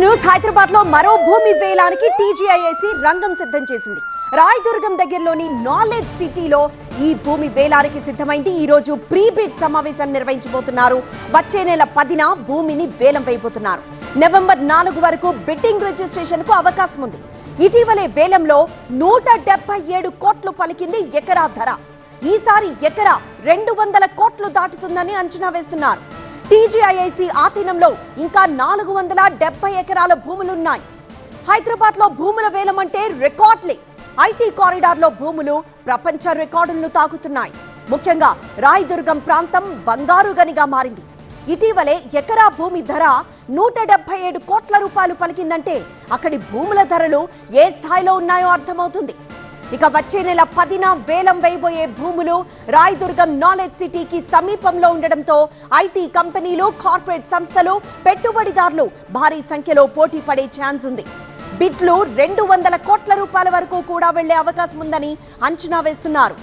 News హైదరాబాద్లో మరో భూమి వేలానికి టీజీఐఏసీ రంగం సిద్ధం చేసింది. రాయదుర్గం దగ్గరలోని నాలెడ్జ్ సిటీలో ఈ భూమి వేలానికి సిద్ధమైంది. ఈ రోజు ప్రీ బిడ్ సమావేశం నిర్వహించబోతున్నారు. వచ్చే నెల పదిన భూమిని వేలం వేయబోతున్నారు. నవంబర్ నాలుగు వరకు బిడ్డింగ్ రిజిస్ట్రేషన్కు అవకాశం ఉంది. ఇటీవలే వేలంలో నూట డెబ్బై ఏడు కోట్లు పలికింది ఎకరా ధర. ఈసారి ఎకరా రెండు వందల కోట్లు దాటుతుందని అంచనా వేస్తున్నారు. టీజీఐఐసి ఆధీనంలో ఇంకా నాలుగు వందల డెబ్బై ఎకరాల భూములున్నాయి. హైదరాబాద్లో భూముల వేలం అంటే రికార్డులే. ఐటీ కారిడార్లో భూములు ప్రపంచ రికార్డులను తాకుతున్నాయి. ముఖ్యంగా రాయదుర్గం ప్రాంతం బంగారు గనిగా మారింది. ఇటీవలే ఎకరా భూమి ధర నూట డెబ్బై ఏడు కోట్ల రూపాయలు పలికిందంటే అక్కడి భూముల ధరలు ఏ స్థాయిలో ఉన్నాయో అర్థమవుతుంది. ఇక వచ్చే నెల పదిన వేలం వేయబోయే భూములు రాయదుర్గం నాలెడ్జ్ సిటీకి సమీపంలో ఉండడంతో ఐటీ కంపెనీలు కార్పొరేట్ సంస్థలు పెట్టుబడిదారులు భారీ సంఖ్యలో పోటీ పడే ఛాన్స్ ఉంది. బిడ్లు రెండు వందల కోట్ల రూపాయల వరకు కూడా వెళ్ళే అవకాశం ఉందని అంచనా వేస్తున్నారు.